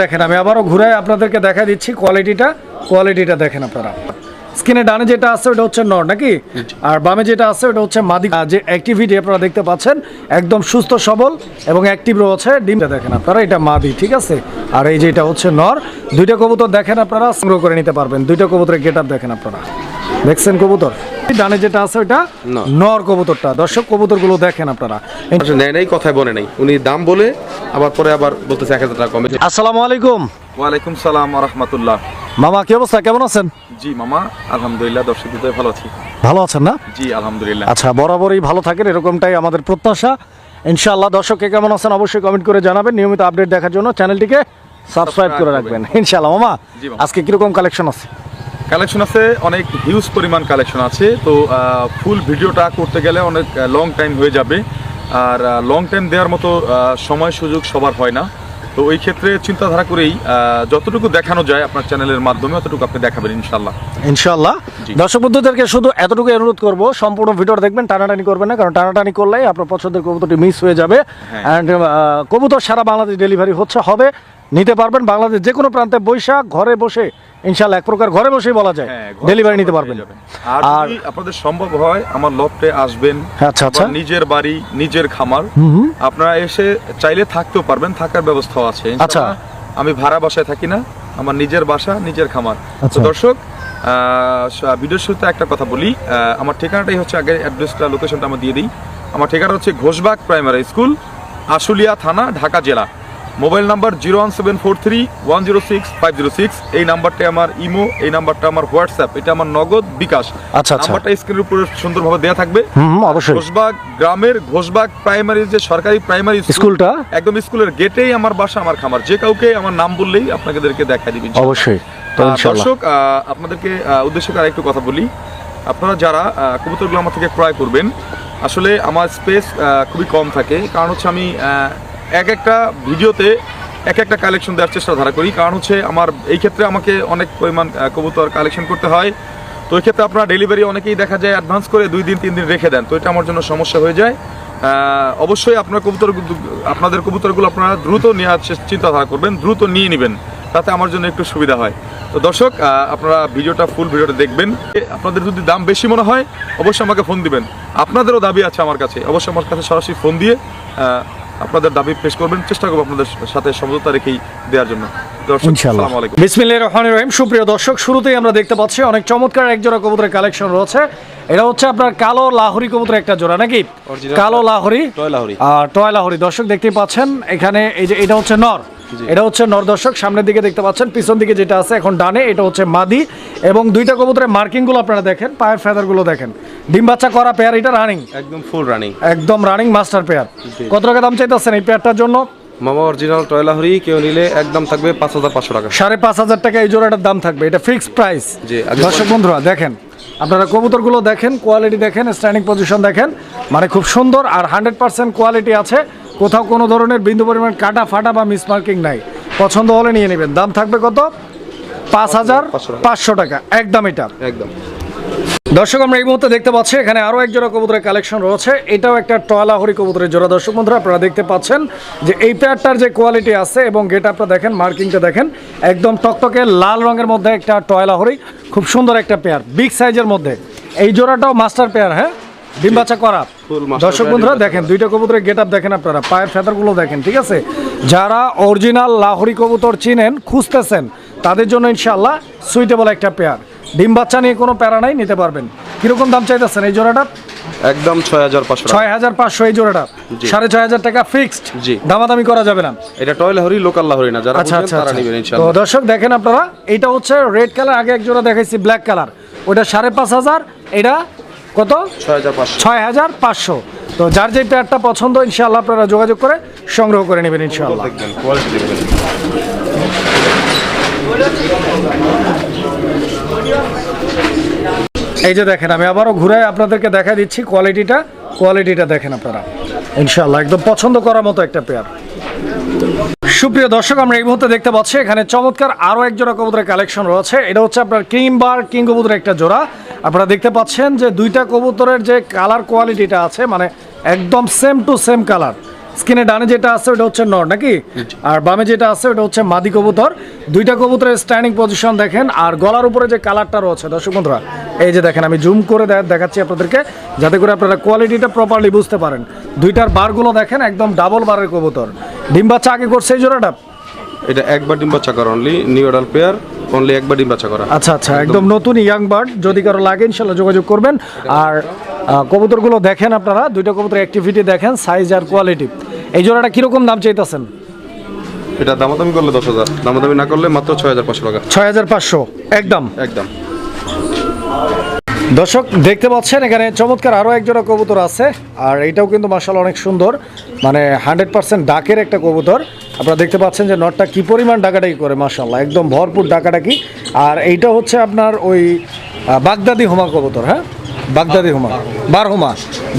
দেখেন আমি আবারও ঘুরে আপনাদেরকে দেখা দিচ্ছি কোয়ালিটিটা। কোয়ালিটিটা দেখেন আপনারা। স্ক্রিনে ডানে যেটা আছে ওটা হচ্ছে নর নাকি? আর বামে যেটা আছে ওটা হচ্ছে মাদি যে অ্যাক্টিভিটি আপনারা দেখতে পাচ্ছেন একদম সুস্থ সবল এবং অ্যাক্টিভ রয়েছে। ডিমটা দেখেন আপনারা এটা মাদি ঠিক আছে? আর এই যে এটা হচ্ছে নর। দুইটা কবুতর দেখেন আপনারা সংগ্রহ করে নিতে পারবেন। দুইটা কবুতরের গেট আপ দেখেন আপনারা। দেখছেন কবুতর? ডানে যেটা আছে ওটা নর। কবুতরটা। দর্শক কবুতরগুলো দেখেন আপনারা। নেয় নাই কথায় বলে নাই। উনি দাম বলে আবার পরে আবার বলতেছে এক হাজার টাকা কমে। আসসালামু আলাইকুম। ওয়ালাইকুম সালাম রহমতুল্লাহ। মামা কি অবস্থা? কেমন আছেন? জি মামা আলহামদুলিল্লাহ দর্শক হৃদয় ভালো আছি। ভালো আছেন না? জি আলহামদুলিল্লাহ। আচ্ছা বরাবরই ভালো থাকেন এরকমটাই আমাদের প্রত্যাশা। ইনশাআল্লাহ দর্শক কে কেমন আছেন অবশ্যই কমেন্ট করে জানাবেন। নিয়মিত আপডেট দেখার জন্য চ্যানেলটিকে সাবস্ক্রাইব করে রাখবেন। ইনশাআল্লাহ মামা জি মামা। আজকে কীরকম কালেকশন আছে? কালেকশন আছে অনেক হিউজ পরিমাণ কালেকশন আছে। তো ফুল ভিডিওটা করতে গেলে অনেক লং টাইম হয়ে যাবে। আর লং টাইম দেওয়ার মতো সময় সুযোগ সবার হয় না। তো ওই ক্ষেত্রে চিন্তাধারা করেই যতটুকু দেখানো যায় আপনার চ্যানেলের মাধ্যমে অতটুকু আপনি দেখাবেন ইনশাল্লাহ ইনশাল্লাহ। দর্শক বন্ধুদেরকে শুধু এতটুকু অনুরোধ করব সম্পূর্ণ ভিডিওটা দেখবেন টানাটানি করবেন না কারণ টানাটানি করলেই আপনার পছন্দের কবুতরটি মিস হয়ে যাবে। অ্যান্ড কবুতর সারা বাংলাদেশ ডেলিভারি হচ্ছে হবে নিতে পারবেন বাংলাদেশ যে কোনো প্রান্তে বৈশাখ ঘরে বসে ইনশাল্লাহ এক প্রকার ঘরে বসেই বলা যায়। হ্যাঁ, ডেলিভারি নিতে পারবেন। আর আপনাদের সম্ভব হয় আমার লফটে আসবেন। আচ্ছা, আচ্ছা। নিজের বাড়ি নিজের খামার। আপনারা এসে চাইলে থাকতেও পারবেন থাকার ব্যবস্থাও আছে। আচ্ছা। আমি ভাড়া বাসায় থাকি না আমার নিজের বাসা নিজের খামার। আচ্ছা। তো দর্শক ভিডিওর শুরুতে একটা কথা বলি। আমার ঠিকানাটাই হচ্ছে আগে অ্যাড্রেসটা লোকেশনটা আমার দিয়ে দিই। আমার ঠিকানা হচ্ছে ঘোষবাগ প্রাইমারি স্কুল আশুলিয়া থানা ঢাকা জেলা। Mobile number zero one seven four three one zero six five zero six এই নাম্বারটা আমার ইমো এই নাম্বারটা আমার হোয়াটসঅ্যাপ এটা আমার নগদ বিকাশ। আচ্ছা, আচ্ছা। নাম্বারটা স্ক্রিনের উপরে সুন্দরভাবে দেওয়া থাকবে। অবশ্যই। ঘোষবাগ গ্রামের ঘোষবাগ প্রাইমারি যে সরকারি প্রাইমারি স্কুলটা? একদম স্কুলের গেটেই আমার বাসা আমার খামার। যে কাউকে আমার নাম বললেই আপনাদেরকে দেখা দিবেন অবশ্যই। দর্শক আপনাদেরকে উদ্দেশ্য করে একটু কথা বলি। আপনারা যারা কবুতরগুলো আমার থেকে ক্রয় করবেন আসলে আমার স্পেস খুবই কম থাকে। কারণ হচ্ছে আমি এক একটা ভিডিওতে এক একটা কালেকশন দেওয়ার চেষ্টা ধারা করি। কারণ হচ্ছে আমার, এই ক্ষেত্রে আমাকে অনেক পরিমাণ কবুতর কালেকশন করতে হয়। তো এই ক্ষেত্রে আপনারা ডেলিভারি অনেকেই দেখা যায় অ্যাডভান্স করে দুই দিন, তিন দিন রেখে দেন। তো এটা আমার জন্য সমস্যা হয়ে যায়। অবশ্যই আপনার কবুতর, আপনাদের কবুতরগুলো আপনারা দ্রুত নেওয়ার চিন্তাধারা করবেন, দ্রুত নিয়ে নেবেন, তাতে আমার জন্য একটু সুবিধা হয়। তো দর্শক আপনারা ভিডিওটা ফুল ভিডিওটা দেখবেন। আপনাদের যদি দাম বেশি মনে হয়, অবশ্যই আমাকে ফোন দিবেন। আপনাদেরও দাবি আছে আমার কাছে। অবশ্যই আমার কাছে সরাসরি ফোন দিয়ে আপনাদের দাবি পেশ করবেন। চেষ্টা করব আপনাদের সাথে সমঝোতা রেখেই দেওয়ার জন্য। দর্শক আসসালামু আলাইকুম। বিসমিল্লাহির রহমানির রহিম। সুপ্রিয় দর্শক শুরুতেই আমরা দেখতে পাচ্ছি অনেক চমৎকার এক জোড়া কবুতরের কালেকশন রয়েছে। এটা হচ্ছে আপনার কালো লাহোরি কবুতরের একটা জোড়া নাকি? কালো লাহোরি টয় লাহোরি। আর টয় লাহোরি। দর্শক দেখতেই পাচ্ছেন এখানে এই যে এটা হচ্ছে নর। এটা হচ্ছে নর দর্শক সামনের দিকে দেখতে পাচ্ছেন পিছন দিকে যেটা আছে এখন ডানে এটা হচ্ছে মাদি এবং দুইটা কবুতরের মার্কিংগুলো আপনারা দেখেন পায়ের ফেদারগুলো দেখেন। ডিম বাচ্চা করা পেয়ার এটা রানিং একদম ফুল রানিং একদম রানিং মাস্টার পেয়ার কত টাকা দাম চাইতেছেন এই পেয়ারটার জন্য? মামা অরিজিনাল টয়লাহরি কেউ নিলে একদম থাকবে পাঁচ হাজার পাঁচশো টাকা। সাড়ে পাঁচ হাজার টাকা এই জোড়াটার দাম থাকবে এটা ফিক্সড প্রাইস দর্শক বন্ধুরা দেখেন আপনারা কবুতরগুলো দেখেন কোয়ালিটি দেখেন স্ট্যান্ডিং পজিশন দেখেন মানে খুব সুন্দর আর হান্ড্রেড পার্সেন্ট কোয়ালিটি আছে। কোথাও কোনো ধরনের বিন্দু পরিমাণ কাটা ফাটা বা মিসমার্কিং নাই। পছন্দ হলে নিয়ে নেবেন। দাম থাকবে কত? পাঁচ হাজার পাঁচশো টাকা। একদম এটা। একদম। দর্শক আমরা এই মুহূর্তে দেখতে পাচ্ছি এখানে আরও এক জোড়া কবুতরের কালেকশন রয়েছে। এটাও একটা টয়লাহরি কবুতরের জোড়া। দর্শক বন্ধুরা আপনারা দেখতে পাচ্ছেন যে এই পেয়ারটার যে কোয়ালিটি আছে এবং গেট আপনারা দেখেন মার্কিংটা দেখেন একদম টকটকে লাল রঙের মধ্যে একটা টয়লাহরি খুব সুন্দর একটা পেয়ার বিগ সাইজের মধ্যে। এই জোড়াটাও মাস্টার পেয়ার হ্যাঁ? ডিম বাচ্চা করা। দর্শক বন্ধুরা দেখেন দুইটা কবুতরের গেট আপ দেখেন আপনারা পায়ের ফেদারগুলো দেখেন ঠিক আছে? যারা অরিজিনাল লাহোরি কবুতর চিনেন খুঁজতেছেন তাদের জন্য ইনশাল্লাহ সুইটেবল একটা পেয়ার ডিম বাচ্চা নিয়ে কোনো প্যারা নাই নিতে পারবেন। কীরকম দাম চাইতেছেন এই জোড়াটা? একদম ছয় হাজার পাঁচশো ছয় হাজার পাঁচশো এই জোড়াটা। সাড়ে ছয় হাজার টাকা ফিক্সড জি। দামাদামি করা যাবে না। এটা টয়লাহরি লোকাল লাহরি না যারা আচ্ছা আচ্ছা তারা আচ্ছা। তো দর্শক দেখেন আপনারা এটা হচ্ছে রেড কালার আগে এক জোড়া দেখাইছি ব্ল্যাক কালার ওটা সাড়ে পাঁচ হাজার এটা কত? ছয় হাজার পাঁচশো। তো যার যে পেয়ারটা পছন্দ ইনশাআল্লাহ আপনারা যোগাযোগ করে সংগ্রহ করে নেবেন ইনশাআল্লাহ। দেখবেন এই যে দেখেন আমি আবারও ঘুরে আপনাদেরকে দেখা দিচ্ছি কোয়ালিটিটা কোয়ালিটিটা দেখেন আপনারা। ইনশাআল্লাহ একদম পছন্দ করার মতো একটা পেয়ার সুপ্রিয় দর্শক, আমরা এই মুহূর্তে দেখতে পাচ্ছি, এখানে চমৎকার আরও এক জোড়া কবুতরের কালেকশন রয়েছে। এটা হচ্ছে আপনার ক্রিম বার কিং কবুতরের একটা জোড়া। আপনারা দেখতে পাচ্ছেন যে দুইটা কবুতরের যে কালার কোয়ালিটিটা আছে মানে একদম সেম টু সেম কালার স্ক্রিনে ডানে যেটা আছে ওটা হচ্ছে নর নাকি? আর বামে যেটা আছে ওটা হচ্ছে মাদি কবুতর। দুইটা কবুতরের স্ট্যান্ডিং পজিশন দেখেন আর গলার উপরে যে কালারটা রয়েছে দর্শক বন্ধুরা এই যে দেখেন আমি জুম করে দেখাচ্ছি আপনাদেরকে যাতে করে আপনারা কোয়ালিটিটা প্রপারলি বুঝতে পারেন। দুইটার বারগুলো দেখেন একদম ডাবল বারের কবুতর। ডিম বাচ্চা আগে করছে এই জোড়াটা? এটা একবার ডিম বাচ্চা করা only new adult pair only একবার ডিম বাচ্চা করা। আচ্ছা আচ্ছা একদম। নতুন ইয়াং বার্ড যদি কারও লাগে ইনশাল্লাহ যোগাযোগ করবেন। আর কবুতরগুলো দেখেন আপনারা দুইটা কবুতর অ্যাক্টিভিটি দেখেন সাইজ আর কোয়ালিটি এই জোড়াটা কীরকম দাম চাইতেছেন? এটা দামাদামি করলে দশ হাজার দামাদামি না করলে মাত্র ছয় হাজার পাঁচশো টাকা। ছয় হাজার পাঁচশো একদম। একদম। দর্শক দেখতে পাচ্ছেন এখানে চমৎকার আরও এক জোড়া কবুতর আছে আর এটাও কিন্তু মার্শাল অনেক সুন্দর মানে হান্ড্রেড পার্সেন্ট ডাকের একটা কবুতর। আপনারা দেখতে পাচ্ছেন যে নটটা কি পরিমাণ ডাকাডাকি করে মার্শাল্লাহ একদম ভরপুর ডাকাডাকি। আর এইটা হচ্ছে আপনার ওই বাগদাদি হোমা কবুতর হ্যাঁ? বাগদাদি হোমা বার হুমা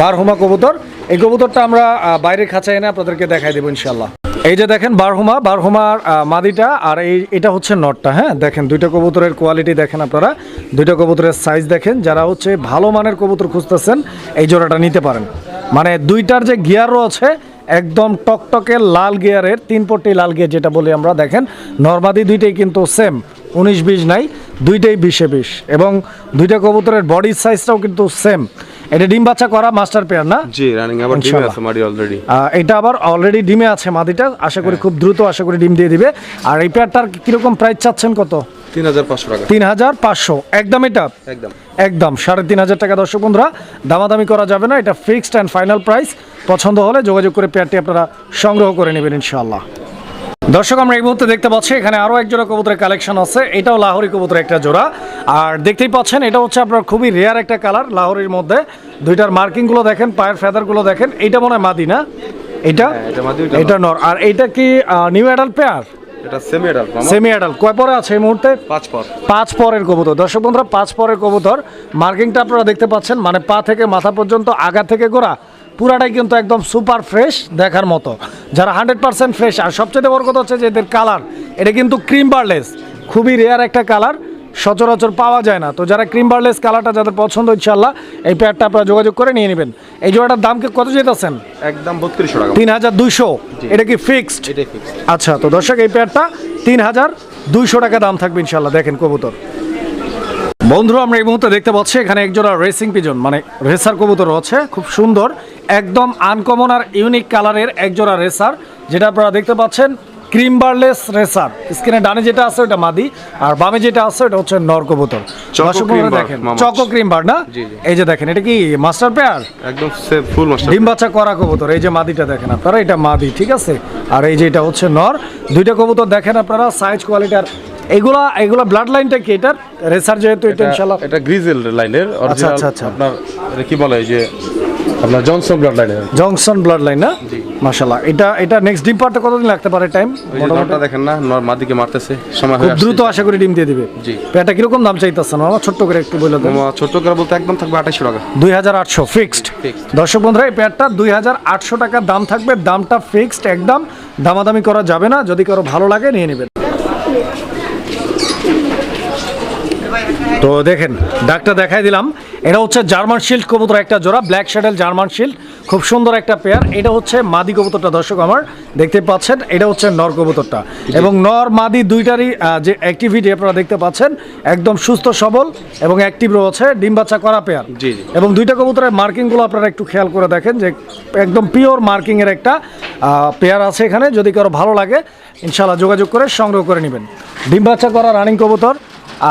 বার হুমা কবুতর। এই কবুতরটা আমরা আহ, বাইরের খাঁচায় এনে আপনাদেরকে দেখাই দেবো ইনশাল্লাহ এই যে দেখেন বারহুমা বারহুমার মাদিটা আর এই এটা হচ্ছে নটটা হ্যাঁ? দেখেন দুইটা কবুতরের কোয়ালিটি দেখেন আপনারা দুইটা কবুতরের সাইজ দেখেন যারা হচ্ছে ভালো মানের কবুতর খুঁজতেছেন এই জোড়াটা নিতে পারেন। মানে দুইটার যে গিয়ার রয়েছে একদম টকটকে লাল গিয়ারের তিন পট্টি লাল গিয়ার যেটা বলি আমরা দেখেন নর্মাদি দুইটাই কিন্তু সেম উনিশ বিশ নাই দুইটাই বিশে বিশ। এবং দুইটা কবুতরের বডি সাইজটাও কিন্তু সেম এটা ডিম বাচ্চা করা মাস্টার পেয়ার না? জি রানিং আবার ডিমে আছে মারি অলরেডি এটা আবার অলরেডি ডিমে আছে মাদিটা। আশা করি খুব দ্রুত আশা করি ডিম দিয়ে দিবে। আর এই পেয়ারটার কীরকম প্রাইস চাচ্ছেন কত? তিন হাজার পাঁচশো টাকা। তিন হাজার পাঁচশো। একদম এটা? একদম। একদম। সাড়ে তিন হাজার টাকা দর্শক বন্ধুরা দামাদামি করা যাবে না। এটা ফিক্সড অ্যান্ড ফাইনাল প্রাইস পছন্দ হলে যোগাযোগ করে পেয়ারটি আপনারা সংগ্রহ করে নেবেন ইনশাআল্লাহ। দর্শক আমরা এই মুহূর্তে দেখতে পাচ্ছি এখানে আরও এক জোড়া কবুতরের কালেকশন আছে। এটাও লাহোরি কবুতরের একটা জোড়া। আর দেখতেই পাচ্ছেন এটা হচ্ছে আপনার খুবই রেয়ার একটা কালার লাহোরির মধ্যে। দুইটার মার্কিংগুলো দেখেন পায়ের ফেদারগুলো দেখেন। এইটা মনে হয় মাদি না? এটা হ্যাঁ, এটা এটা নর। আর এইটা কি নিউ অ্যাডাল্ট পেয়ার এটা সেমি সেমি অ্যাডাল্ট কয় পরে আছে এই মুহূর্তে? পাঁচ পর। পাঁচ পরের কবুতর। দর্শক বন্ধুরা পাঁচ পরের কবুতর। মার্কিংটা আপনারা দেখতে পাচ্ছেন মানে পা থেকে মাথা পর্যন্ত আগা থেকে গোড়া। পুরাটাই কিন্তু একদম সুপার ফ্রেশ দেখার মতো। যারা হান্ড্রেড পার্সেন্ট ফ্রেশ আর সবচেয়ে বড় কথা হচ্ছে যে এদের কালার এটা কিন্তু ক্রিম বার্লেস খুবই রেয়ার একটা কালার সচরাচর পাওয়া যায় না। তো যারা ক্রিম বার্লেস কালারটা যাদের পছন্দ ইনশাল্লাহ এই প্যাডটা আপনারা যোগাযোগ করে নিয়ে নেবেন। এই জোড়াটার দাম কি কত যেতেছেন একদম বত্রিশশো টাকা। তিন হাজার দুইশো। এটা কি ফিক্সড আচ্ছা তো দর্শক এই প্যাডটা তিন হাজার দুইশো টাকা দাম থাকবে ইনশাল্লাহ দেখেন কবুতর। বন্ধুরা আমরা এই মুহূর্তে দেখতে পাচ্ছি এখানে একজোড়া রেসিং পিজন মানে রেসার কবুতর রয়েছে খুব সুন্দর একদম আনকমন আর ইউনিক কালারের একজোড়া রেসার যেটা আপনারা দেখতে পাচ্ছেন ক্রিম বারলেস রেসার স্ক্রিনে ডানে যেটা আছে ওটা মাদি আর বামে যেটা আছে ওটা হচ্ছে নর কবুতর। দেখেন। চকো ক্রিম বার না। এই যে দেখেন এটা কি মাস্টার পেয়ার একদম ফুল মাস্টার ডিম বাচ্চা করা কবুতর এই যে মাদিটা দেখেন আপনারা এটা মাদি ঠিক আছে? আর এই যে এটা হচ্ছে নর। দুইটা কবুতর দেখেন আপনারা সাইজ কোয়ালিটি আর এগুলা এগুলা ব্লাড লাইনটা কি এটার? রেসার যেহেতু এটা ইনশাল্লাহ এটা গ্রিজেল লাইনের অরিজিনাল। আপনার এটা কি বলে যে আপনার জনসন ব্লাড লাইনের জংশন ব্লাড লাইন না মাশাল্লাহ এটা এটা নেক্সট ডিম পারতে কতদিন লাগতে পারে টাইম দলটা দেখেন না নর মাদিকে মারতেছে সময় হয়ে আসছে দ্রুত আশা করি ডিম দিয়ে দিবে। জি। এটা কীরকম দাম চাইতেছেন? আমার ছোট্ট করে একটু বলে দেন। মামা ছোট করে বলতে একদম থাকবে আঠাইশশো টাকা। দুই হাজার আটশো ফিক্সড Fixed. দর্শক বন্ধুরা এই প্যাডটা দুই হাজার আটশো টাকার দাম থাকবে। দামটা ফিক্সড একদম। দামাদামি করা যাবে না। যদি কারও ভালো লাগে নিয়ে নেবেন। Thank you. তো দেখেন ডাকটা দেখাই দিলাম। এটা হচ্ছে জার্মান শিল্ড কবুতর একটা জোড়া ব্ল্যাক শ্যাডেল জার্মান শিল্ড খুব সুন্দর একটা পেয়ার এটা হচ্ছে মাদি কবুতরটা দর্শক আমার দেখতে পাচ্ছেন এটা হচ্ছে নর কবুতরটা। এবং নর মাদি দুইটারই যে অ্যাক্টিভিটি আপনারা দেখতে পাচ্ছেন একদম সুস্থ সবল এবং অ্যাক্টিভ রয়েছে ডিম বাচ্চা করা পেয়ার। এবং দুইটা কবুতরের মার্কিংগুলো আপনারা একটু খেয়াল করে দেখেন যে একদম পিওর মার্কিংয়ের একটা পেয়ার আছে এখানে। যদি কারও ভালো লাগে ইনশাল্লাহ যোগাযোগ করে সংগ্রহ করে নেবেন। ডিম বাচ্চা করা রানিং কবুতর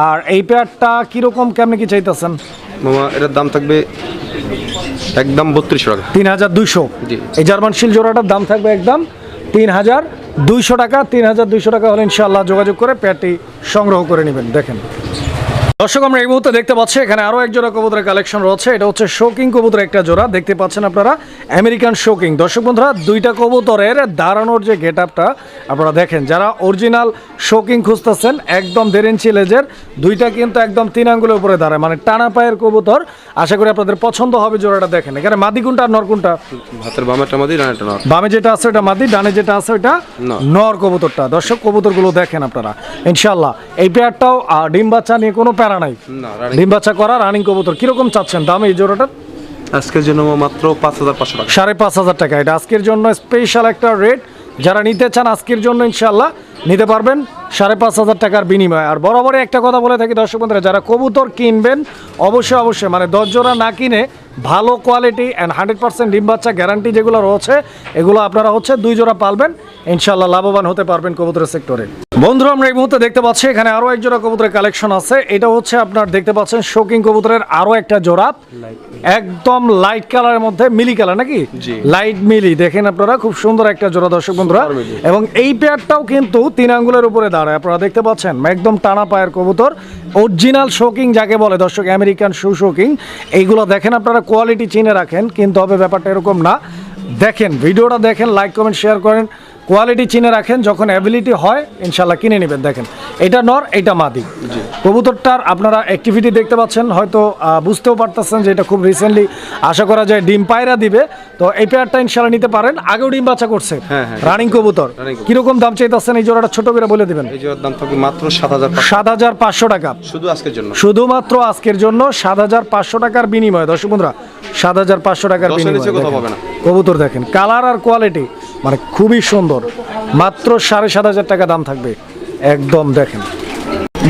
আর এই পেয়ারটা কীরকম কেমনি কি চাইতেছেন? মামা এটার দাম থাকবে একদম বত্রিশশো টাকা। তিন হাজার দুইশো? জি। এই জার্মান শিল জোড়াটার দাম থাকবে একদম তিন হাজার দুইশো টাকা। তিন হাজার দুইশো টাকা হলে ইনশাল্লাহ যোগাযোগ করে পেয়ারটি সংগ্রহ করে নেবেন। দেখেন। দর্শক আমরা এই মুহূর্তে দেখতে পাচ্ছি এখানে আরও এক জোড়া কবুতরের কালেকশন রয়েছে। এটা হচ্ছে শোকিং কবুতরের একটা জোড়া। দেখতে পাচ্ছেন আপনারা আমেরিকান শোকিং দর্শক বন্ধুরা দুইটা কবুতরের দাঁড়ানোর যে গেট আপটা আপনারা দেখেন যারা অরিজিনাল শোকিং খুঁজতেছেন একদম দেড় ইঞ্চি লেজের দুইটা কিন্তু একদম তিন আঙ্গুলের উপরে দাঁড়ায়। মানে টানা পায়ের কবুতর। আশা করি আপনাদের পছন্দ হবে জোড়াটা দেখেন। এখানে মাদি কোনটা আর নর কোনটা? ভাতের মাদি নর। বামে যেটা আছে ওটা মাদি ডানে যেটা আছে ওটা নর। কবুতরটা। দর্শক কবুতরগুলো দেখেন আপনারা। ইনশাল্লাহ এই পেয়ারটাও ডিম বাচ্চা নিয়ে কোনো প্যারা নাই। ডিম বাচ্চা করা রানিং কবুতর। কীরকম চাচ্ছেন? দাম এই জোড়াটার আজকের জন্য মাত্র পাঁচ হাজার পাঁচশো টাকা। সাড়ে পাঁচ হাজার টাকা। এটা আজকের জন্য স্পেশাল একটা রেট যারা নিতে চান আজকের জন্য ইনশাল্লাহ নিতে পারবেন সাড়ে পাঁচ হাজার টাকার বিনিময়ে। আর বরাবরই একটা কথা বলে থাকি দর্শক বন্ধুরা যারা কবুতর কিনবেন অবশ্যই অবশ্যই মানে দশ জোড়া না কিনে ভালো কোয়ালিটি অ্যান্ড হান্ড্রেড পার্সেন্ট ডিম বাচ্চা গ্যারান্টি যেগুলো রয়েছে এগুলো আপনারা হচ্ছে দুই জোড়া পালবেন। ইনশাল্লাহ লাভবান হতে পারবেন কবুতরের সেক্টরে বন্ধুরা আমরা এই মুহূর্তে দেখতে পাচ্ছি এখানে আরও এক জোড়া কবুতরের কালেকশন আছে। এটা হচ্ছে আপনার দেখতে পাচ্ছেন শোকিং কবুতরের আরও একটা জোড়া। একদম লাইট কালারের মধ্যে মিলি কালার নাকি? জি। লাইট মিলি। দেখেন আপনারা খুব সুন্দর একটা জোড়া দর্শক বন্ধুরা। এবং এই পেয়ারটাও কিন্তু তিন আঙ্গুলের উপরে দাঁড়ায়। আপনারা দেখতে পাচ্ছেন, একদম টানা পায়ের কবুতর। অরিজিনাল শোকিং যাকে বলে, দর্শক আমেরিকান শু শোকিং এইগুলো দেখেন আপনারা কোয়ালিটি চিনে রাখেন, কিন্তু হবে ব্যাপারটা এরকম না। দেখেন, ভিডিওটা দেখেন লাইক কমেন্ট শেয়ার করেন। কোয়ালিটি চিনে রাখেন যখন অ্যাবিলিটি হয় ইনশাল্লাহ কিনে নেবেন। দেখেন এটা নর এটা মাদি। কবুতরটার আপনারা অ্যাক্টিভিটি দেখতে পাচ্ছেন হয়তো বুঝতেও পারতেছেন যে এটা খুব রিসেন্টলি আশা করা যায় ডিম পায়রা দিবে। তো এই পেয়ারটা ইনশাল্লাহ নিতে পারেন আগেও ডিম বাচ্চা করছে। হ্যাঁ, হ্যাঁ। রানিং কবুতর। কীরকম দাম চাইতেছেন এই জোড়াটা ছোট করে বলে দিবেন? এই জোড়ার দাম থাকবে মাত্র সাত হাজার পাঁচশো সাত হাজার পাঁচশো টাকা। শুধু আজকের জন্য? শুধুমাত্র আজকের জন্য সাত হাজার পাঁচশো টাকার বিনিময় দর্শক বন্ধুরা সাত হাজার পাঁচশো টাকার বিনিময়। কবুতর দেখেন কালার আর কোয়ালিটি মানে খুবই সুন্দর। মাত্র সাড়ে সাত হাজার টাকা দাম থাকবে। একদম দেখেন।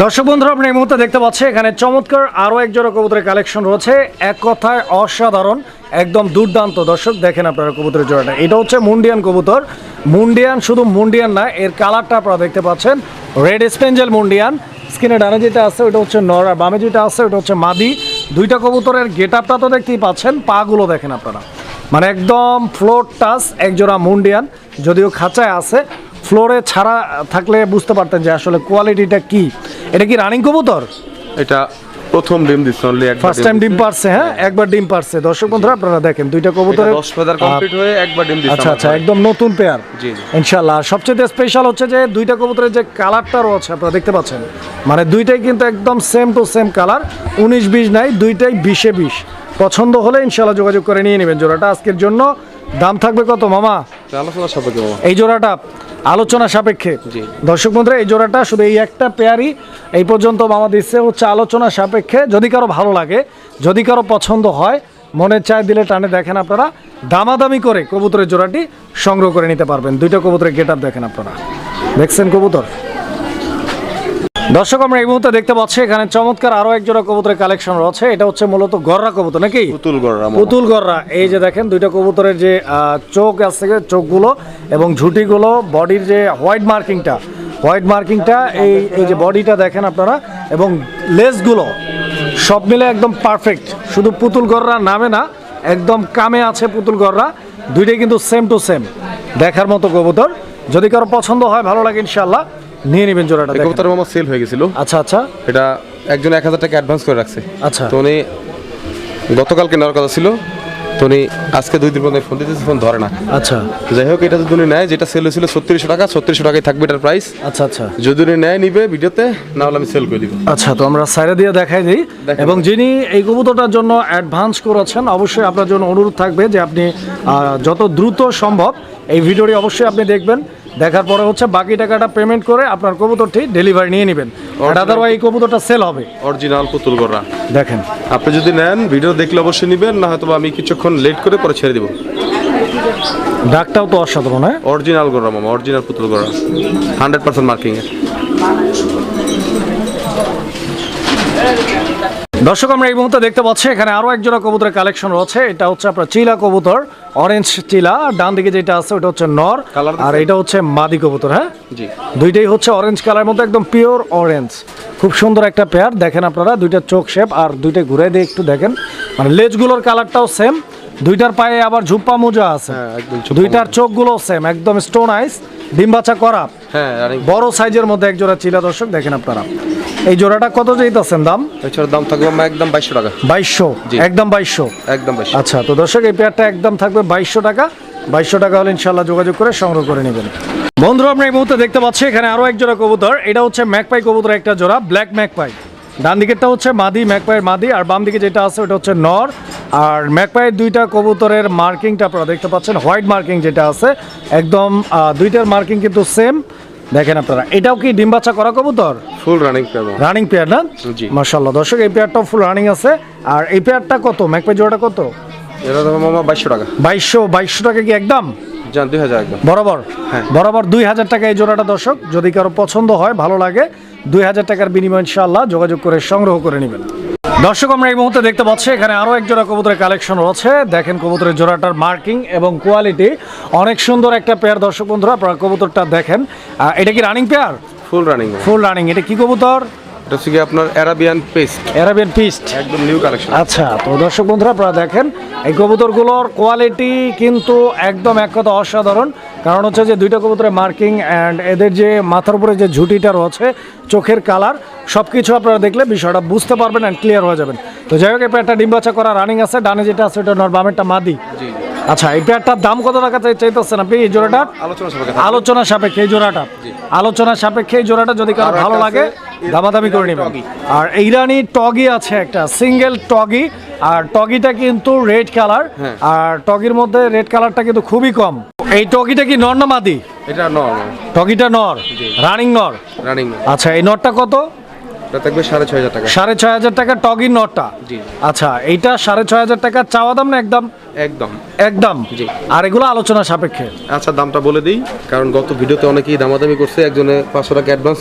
দর্শক বন্ধুরা, আপনি এই মুহূর্তে দেখতে পাচ্ছেন, এখানে চমৎকার আরও এক কবুতরের কালেকশন রয়েছে। এক কথায় অসাধারণ, একদম দুর্দান্ত। দর্শক, দেখেন আপনারা কবুতরের জোড়াটা। এটা হচ্ছে মুন্ডিয়ান কবুতর। মুন্ডিয়ান শুধু মুন্ডিয়ান না, এর কালারটা আপনারা দেখতে পাচ্ছেন। Red spangle Mundian. স্কিনে ডানে যেটা আছে, ওটা হচ্ছে নর, আর বামে যেটা আছে, ওটা হচ্ছে মাদি। দুইটা কবুতরের গেট আপটা তো দেখতেই পাচ্ছেন। পাগুলো দেখেন আপনারা। মানে একদম ফ্লোর টাচ একজোড়া মুন্ডিয়ান যদিও খাঁচায় আছে ফ্লোরে ছাড়া থাকলে বুঝতে পারতেন যে আসলে কোয়ালিটিটা কি। এটা কি রানিং কবুতর? এটা প্রথম ডিম দিচ্ছে অনলি একবার ফার্স্ট টাইম ডিম পারছে হ্যাঁ? একবার ডিম পারছে। দর্শক বন্ধুরা আপনারা দেখেন দুইটা কবুতরের দশ ফেদার কমপ্লিট হয়ে একবার ডিম দিচ্ছে আচ্ছা আচ্ছা একদম নতুন পেয়ার জি, জি। ইনশাল্লাহ সবচেয়ে স্পেশাল হচ্ছে যে দুইটা কবুতরের যে কালারটা রয়েছে আপনারা দেখতে পাচ্ছেন। মানে দুইটাই কিন্তু একদম সেম টু সেম কালার উনিশ বিশ নাই দুইটাই বিশে বিশ। পছন্দ হলে ইনশাল্লাহ যোগাযোগ করে নিয়ে নেবেন জোড়াটা। আজকের জন্য দাম থাকবে কত মামা? আলোচনা সাপেক্ষে এই জোড়াটা আলোচনা সাপেক্ষে। দর্শক বন্ধুরা এই জোড়াটা শুধু এই একটা পেয়ারই এই পর্যন্ত মামা দিচ্ছে হচ্ছে আলোচনা সাপেক্ষে। যদি কারও ভালো লাগে যদি কারও পছন্দ হয় মনের চায় দিলে টানে দেখেন আপনারা। দামাদামি করে কবুতরের জোড়াটি সংগ্রহ করে নিতে পারবেন। দুইটা কবুতরের গেট দেখেন আপনারা। দেখছেন কবুতর? দর্শক আমরা এই মুহূর্তে দেখতে পাচ্ছি এখানে চমৎকার আরও এক জোড়া কবুতরের কালেকশন রয়েছে। এটা হচ্ছে মূলত গররা কবুতর নাকি? পুতুল গড়রা পুতুল গররা। এই যে দেখেন দুইটা কবুতরের যে চোখ আছে চোখগুলো এবং ঝুঁটিগুলো বডির যে হোয়াইট মার্কিংটা হোয়াইট মার্কিংটা এই এই যে বডিটা দেখেন আপনারা এবং লেসগুলো সব মিলে একদম পারফেক্ট শুধু পুতুল গররা নামে না একদম কামে আছে পুতুল গররা। দুইটাই কিন্তু সেম টু সেম দেখার মতো কবুতর। যদি কারও পছন্দ হয় ভালো লাগে ইনশাল্লাহ নিয়ে নেবেন জোড়াটা কবুতর মামা সেল হয়ে গেছিল। আচ্ছা আচ্ছা। এটা একজন এক হাজার টাকা অ্যাডভান্স করে রাখছে। আচ্ছা। তো উনি গতকালকে নেওয়ার কথা ছিল। তো উনি আজকে দুই দিন পর্যন্ত ফোন দিতেছে ফোন ধরে না। আচ্ছা। যাই হোক এটা যদি উনি নেয় যেটা সেল হয়েছিল ছত্রিশশো টাকা ছত্রিশশো টাকায় থাকবে এটার প্রাইস আচ্ছা আচ্ছা। যদি উনি নেয় নিবে ভিডিওতে না হলে আমি সেল করে দিব। আচ্ছা তো আমরা সাইডে দিয়ে দেখাই দিই। এবং যিনি এই কবুতরটার জন্য অ্যাডভান্স করেছেন অবশ্যই আপনার জন্য অনুরোধ থাকবে যে আপনি যত দ্রুত সম্ভব এই ভিডিওটি অবশ্যই আপনি দেখবেন। দেখার পরে হচ্ছে বাকি টাকাটা পেমেন্ট করে আপনার কবুতরটি ডেলিভারি নিয়ে নেবেন। আদারওয়াইজ এই কবুতরটা সেল হবে। অরিজিনাল পুতুল গড়রা। দেখেন। আপনি যদি নেন ভিডিও দেখলে অবশ্যই নিবেন না হয়তো আমি কিছুক্ষণ লেট করে পরে ছেড়ে দিব। ডাকটাও তো অসাধারণ হ্যাঁ? অরিজিনাল গড়রা মামা অরিজিনাল পুতুল গড়রা। হান্ড্রেড পার্সেন্ট মার্কিং এর দর্শক আমরা এই মুহূর্তে দেখতে পাচ্ছি এখানে আরও এক জোড়া কবুতরের কালেকশন রয়েছে। এটা হচ্ছে আপনার চিলা কবুতর অরেঞ্জ চিলা। ডান দিকে যেটা আছে ওটা হচ্ছে নর আর এটা হচ্ছে মাদি কবুতর হ্যাঁ? জি। দুইটাই হচ্ছে অরেঞ্জ কালার মধ্যে একদম পিওর অরেঞ্জ খুব সুন্দর একটা পেয়ার দেখেন আপনারা দুইটা চোখ শেপ আর দুইটা ঘুরে দিয়ে একটু দেখেন। মানে লেজগুলোর কালারটাও সেম দুইটার পায়ে আবার ঝুপ্পা মোজা আছে। হ্যাঁ, দুইটার চোখগুলো সেম একদম স্টোন আইস ডিম বাচ্চা করা। হ্যাঁ বড় সাইজের মধ্যে একজোড়া চিলা দর্শক দেখেন আপনারা। এই জোড়াটা কত যেতেছেন দাম? এছাড়া দাম থাকবে একদম বাইশশো টাকা। বাইশশো। একদম বাইশশো? একদম আচ্ছা তো দর্শক এই পেয়ারটা একদম থাকবে বাইশশো টাকা। বাইশশো টাকা হলে ইনশাল্লাহ যোগাযোগ করে সংগ্রহ করে নেবেন। বন্ধুরা আমরা এই মুহূর্তে দেখতে পাচ্ছি এখানে আরও এক জোড়া কবুতর। এটা হচ্ছে ম্যাকপাই কবুতর একটা জোড়া ব্ল্যাক ম্যাকপাই। ডান দিকেরটা হচ্ছে মাদি ম্যাকপাইয়ের মাদি আর বাম দিকে যেটা আছে ওটা হচ্ছে নর। আর ম্যাকপাইয়ের দুইটা কবুতরের মার্কিংটা আপনারা দেখতে পাচ্ছেন হোয়াইট মার্কিং যেটা আছে একদম দুইটার মার্কিং কিন্তু সেম। দেখেন আপনারা এটাও কি ডিম বাচ্চা করা কবুতর? Full running pair running pair না? জি। মাশাল্লাহ দর্শক এই পেয়ারটাও ফুল রানিং আছে। আর এই পেয়ারটা কত? ম্যাকপাই জোড়াটা কত? এটা তো মামা বাইশশো টাকা। বাইশশো বাইশশো টাকা কি একদম? দুই হাজার একদম। বরাবর? হ্যাঁ। বরাবর দুই হাজার টাকা এই জোড়াটা দর্শক। যদি কারও পছন্দ হয় ভালো লাগে দুই হাজার টাকার বিনিময় ইনশাআল্লাহ যোগাযোগ করে সংগ্রহ করে নেবেন। দর্শক আমরা এই মুহূর্তে দেখতে পাচ্ছি এখানে আরও এক জোড়া কবুতরের কালেকশন রয়েছে। দেখেন কবুতরের জোড়াটার মার্কিং এবং কোয়ালিটি অনেক সুন্দর একটা পেয়ার দর্শক বন্ধুরা আপনারা কবুতরটা দেখেন। এটা কি running pair full running full running এটা কি কবুতর? এটা হচ্ছে কি আপনার অ্যারাবিয়ান পেস্ট অ্যারাবিয়ান পিস্ট একদম নিউ কালেকশন আচ্ছা তো দর্শক বন্ধুরা আপনারা দেখেন এই কবুতরগুলোর কোয়ালিটি কিন্তু একদম এক কথা অসাধারণ। কারণ হচ্ছে যে দুইটা কবুতরের মার্কিং অ্যান্ড এদের যে মাথার উপরে যে ঝুঁটিটা রয়েছে চোখের কালার সব কিছু আপনারা দেখলে বিষয়টা বুঝতে পারবেন অ্যান্ড ক্লিয়ার হয়ে যাবেন। তো যাই হোক এই পেয়ারটা ডিম বাচ্চা করা রানিং আছে ডানে যেটা আছে ওটা নর বামেরটা মাদি। জি। আচ্ছা এই পেয়ারটার দাম কত টাকা চাই- চাইতেছেন আপনি? এই জোড়াটা আলোচনা সাপেক্ষে। আলোচনা সাপেক্ষে এই জোড়াটা আলোচনা সাপেক্ষে এই জোড়াটা যদি কারও ভালো লাগে দামাদামি করে নেবেন। আর ইরানি টগি আছে একটা সিঙ্গেল টগি। আর টগিটা কিন্তু রেড কালার। হ্যাঁ। আর টগির মধ্যে রেড কালারটা কিন্তু খুবই কম। এই টগিটা কি নর না মাদি? এটা নর্মাল টগিটা নর রানিং নর। রানিং আচ্ছা এই নরটা কত? এটা থাকবে সাড়ে ছয় হাজার টাকা। সাড়ে ছয় হাজার টাকা জি। আচ্ছা এইটা সাড়ে ছয় হাজার টাকা চাওয়া দাম না একদম? একদম। একদম? জি। আর এগুলো আলোচনা সাপেক্ষে। আচ্ছা দামটা বলে দিই কারণ গত ভিডিওতে অনেকেই দামাদামি করছে একজনে পাঁচশো টাকা অ্যাডভান্স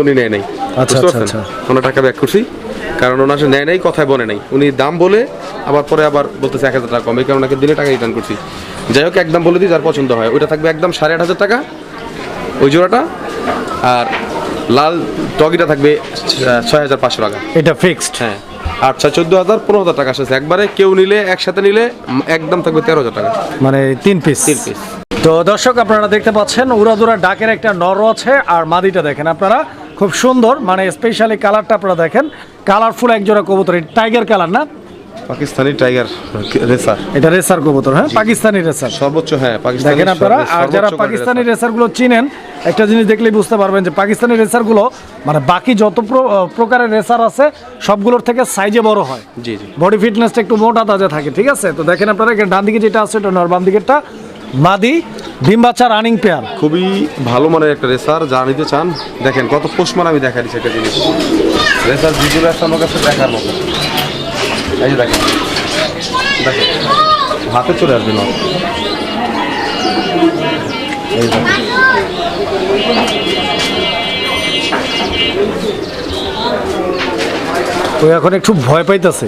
উনি নেয় নাই। আচ্ছা, আচ্ছা, আচ্ছা। ওনার টাকা ব্যাক করছি কারণ ওনার নেয় নাই কথায় বলে নাই। উনি দাম বলে আবার পরে আবার বলতেছে এক হাজার টাকা কম কারণে ওনাকে দিনে টাকা রিটার্ন করছি। যাই হোক একদম বলে দিই যার পছন্দ হয় ওইটা থাকবে একদম সাড়ে আট হাজার টাকা ওই জোড়াটা আর লাল টগিটা থাকবে ছয় হাজার পাঁচশো টাকা। এটা ফিক্সড হ্যাঁ। আচ্ছা চোদ্দ হাজার পনেরো হাজার টাকা আসছে। একবারে কেউ নিলে একসাথে নিলে একদম থাকবে তেরো হাজার টাকা। মানে তিন পিস তিন পিস তো দর্শক আপনারা দেখতে পাচ্ছেন উড়াদুরা ডাকের একটা নর আছে আর মাদিটা দেখেন আপনারা। খুব সুন্দর মানে স্পেশালি কালারটা আপনারা দেখেন। কালারফুল একজোড়া কবুতর টাইগার কালার না? Pakistani tiger racer. এটা রেসার কবুতর হ্যাঁ? পাকিস্তানি রেসার। সর্বোচ্চ হ্যাঁ পাকিস্তানি দেখেন আপনারা আর যারা পাকিস্তানি। রেসারগুলো চিনেন একটা জিনিস দেখলেই বুঝতে পারবেন যে পাকিস্তানি রেসারগুলো মানে বাকি যত প্রকারের রেসার আছে সবগুলোর থেকে সাইজে বড় হয়। জি জি। বডি ফিটনেসটা একটু মোটা তাজা থাকে ঠিক আছে? তো দেখেন আপনারা ডান দিকে যেটা আছে ওটা নর বাম দিকেরটা মাদি ডিম রানিং পেয়ার খুবই ভালো মানের একটা রেসার যা নিতে চান। দেখেন কত পোষমান আমি দেখা দিচ্ছি একটা জিনিস। রেসার আসছে আমার কাছে দেখার মতো। এই যে দেখেন। দেখেন। হাতে চলে আসবে না এই ও এখন একটু ভয় পাইতেছে।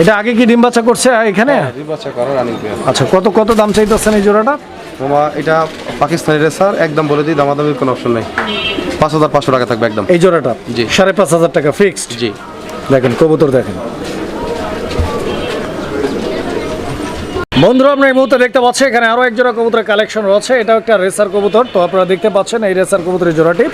এটা আগে কি ডিম বাচ্চা করছে এখানে? দুই বাচ্চা করা রানিং আচ্ছা কত কত দাম চাইতেছেন এই জোড়াটা? মামা এটা পাকিস্তানি রেসার একদম বলে দিই দামাদামির কোনো অপশন নেই। পাঁচ হাজার পাঁচশো টাকা থাকবে একদম। এই জোড়াটা? জি। সাড়ে পাঁচ হাজার টাকা ফিক্সড জি। দেখেন কবুতর দেখেন। বন্ধুরা আমরা এই মুহূর্তে দেখতে পাচ্ছি এখানে আরও এক জোড়া কবুতরের কালেকশন রয়েছে। এটাও একটা রেসার কবুতর। তো আপনারা দেখতে পাচ্ছেন এই রেসার কবুতরের জোড়াটি।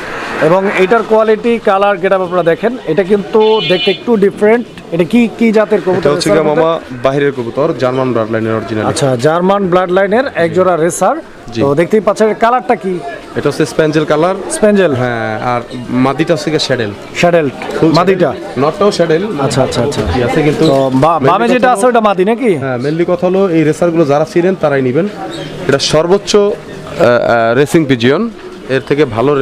এবং এটার কোয়ালিটি কালার গেটআপ আপনারা দেখেন। এটা কিন্তু দেখতে একটু ডিফারেন্ট এটা কি কি জাতের কবুতর? হচ্ছে মামা বাহিরের কবুতর জার্মান ব্লাড লাইনের অরিজিনাল আচ্ছা জার্মান ব্লাড লাইনের এক জোড়া রেসার তো দেখতেই পাচ্ছেন কালারটা কি? এটা হচ্ছে স্প্যাঞ্জেল কালার স্পেঞ্জেল হ্যাঁ আর মাদিটা হচ্ছে শ্যাডেল শ্যাডেল মাদিটা? নটটাও শ্যাডেল আচ্ছা আচ্ছা আচ্ছা। কি আছে কিন্তু বামে যেটা আছে ওটা মাদি নাকি? হ্যাঁ মেনলি কথা হলো এই রেসারগুলো যারা ছিলেন তারাই নেবেন। এটা সর্বোচ্চ রেসিং পিজিয়ন এর থেকে ভালো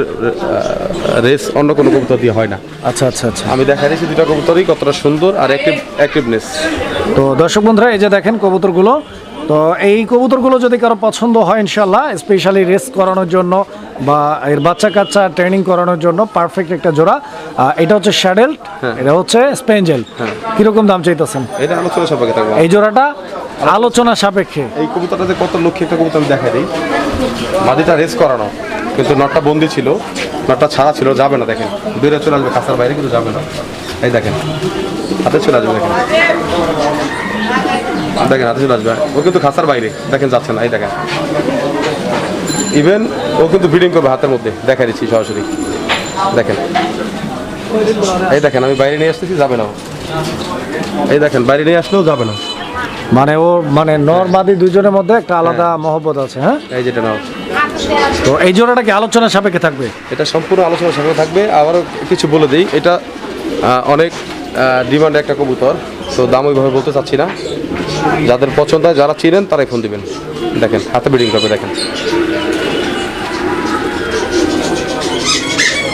রেস অন্য কোনো কবুতর দিয়ে হয় না। আচ্ছা আচ্ছা আচ্ছা। আমি দেখা দিয়েছি দুটা কবুতরই কতটা সুন্দর আর অ্যাক্টিভ অ্যাক্টিভনেস তো দর্শক বন্ধুরা এই যে দেখেন কবুতরগুলো তো এই কবুতরগুলো যদি কারও পছন্দ হয় ইনশাল্লাহ স্পেশালি রেস করানোর জন্য বা এর বাচ্চা কাচ্চা ট্রেনিং করানোর জন্য পারফেক্ট একটা জোড়া। এটা হচ্ছে শ্যাডেল এটা হচ্ছে স্পেঞ্জেল কীরকম দাম চাইতেছেন? এটা আলোচনা সাপেক্ষে থাকবে। এই জোড়াটা আলোচনা সাপেক্ষে। এই কবুতরটাতে কত লক্ষ্য একটা কবুতর আমি দেখা দিই। মাদিটা রেস করানো। কিন্তু নটটা বন্দি ছিল, নটটা ছাড়া ছিল, যাবে না, দেখেন। দূরে চলে আসবে কাঁচার বাইরে, কিন্তু যাবে না। এই দেখেন, হাতে চলে আসবে, দেখেন। দেখেন, হাতে চলে আসবে। ও কিন্তু খাঁচার বাইরে, দেখেন, যাচ্ছে না, এই দেখেন। ইভেন ও কিন্তু ব্রিডিং করবে হাতের মধ্যে দেখা দিচ্ছি সরাসরি। দেখেন। এই দেখেন, আমি বাইরে নিয়ে আসতেছি, যাবে না। এই দেখেন, বাইরে নিয়ে আসলেও যাবে না। মানে ও মানে নর মাদি দুজনের মধ্যে একটা আলাদা মহব্বত আছে হ্যাঁ? এই যেটা নাও। তো এই জোড়াটা কি আলোচনা সাপেক্ষে থাকবে? এটা সম্পূর্ণ আলোচনার সাথে থাকবে। আবারও কিছু বলে দিই এটা অনেক ডিমান্ড একটা কবুতর তো দাম ওইভাবে বলতে চাচ্ছি না। যাদের পছন্দ হয় যারা চিনেন তারাই ফোন দিবেন। দেখেন হাতে বিডিং করবে দেখেন।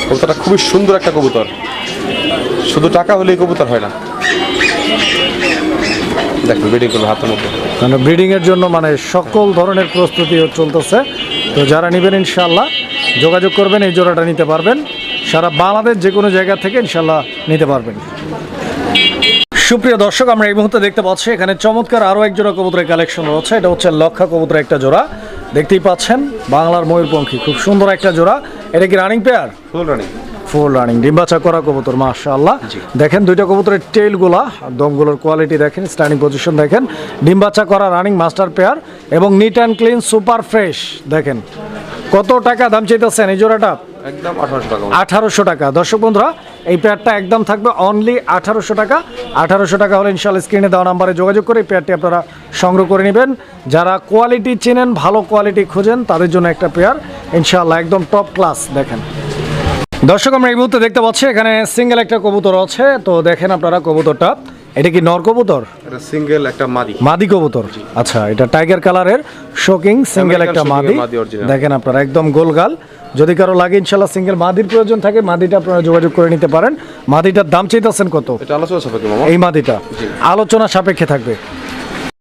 কবুতরটা খুবই সুন্দর একটা কবুতর। শুধু টাকা হলেই কবুতর হয় না। দেখেন ব্রিডিং করবে হাতের মধ্যে। মানে ব্রিডিং এর জন্য মানে সকল ধরনের প্রস্তুতি চলতেছে। তো যারা নেবেন ইনশাল্লাহ যোগাযোগ করবেন এই জোড়াটা নিতে পারবেন। সারা বাংলাদেশ যে কোনো জায়গা থেকে ইনশাল্লাহ নিতে পারবেন। সুপ্রিয় দর্শক আমরা এই মুহূর্তে দেখতে পাচ্ছি এখানে চমৎকার আরও এক জোড়া কবুতরের কালেকশন রয়েছে। এটা হচ্ছে লক্ষা কবুতরের একটা জোড়া। দেখতেই পাচ্ছেন বাংলার ময়ূরপঙ্খী। খুব সুন্দর একটা জোড়া। এটা কি running pair full running full running ডিম্বাচা করা কবুতর মাশাআল্লাহ। দেখেন দুইটা কবুতরের টেইলগুলা দমগুলোর কোয়ালিটি দেখেন স্ট্যান্ডিং পজিশন দেখেন। ডিম্বাচা করা রানিং মাস্টার পেয়ার এবং neat and clean super fresh দেখেন। কত টাকা দাম চাইতেছেন এই জোড়াটা? একদম আঠারোশো টাকা আঠারোশো টাকা। দর্শক বন্ধুরা এই পেয়ারটা একদম থাকবে অনলি আঠারোশো টাকা। আঠারোশো টাকা হলে ইনশাল্লাহ স্ক্রিনে দেওয়া নাম্বারে যোগাযোগ করে এই পেয়ারটি আপনারা সংগ্রহ করে নেবেন। যারা কোয়ালিটি চেনেন ভালো কোয়ালিটি খোঁজেন তাদের জন্য একটা পেয়ার ইনশাল্লাহ একদম টপ ক্লাস দেখেন। দর্শক আমরা এই মুহূর্তে দেখতে পাচ্ছি এখানে সিঙ্গেল একটা কবুতর আছে। তো দেখেন আপনারা কবুতরটা। এটা কি নর কবুতর? এটা সিঙ্গেল একটা মাদি। মাদি কবুতর। আচ্ছা এটা টাইগার কালারের শোকিং সিঙ্গেল একটা মাদি। দেখেন আপনারা একদম গোলগাল। যদি কারও লাগে ইনশাল্লাহ সিঙ্গেল মাদির প্রয়োজন থাকে মাদিটা আপনারা যোগাযোগ করে নিতে পারেন। মাদিটার দাম চাইতেছেন কত? এটা আলোচনা সাপেক্ষে এই মাদিটা। আলোচনা সাপেক্ষে থাকবে।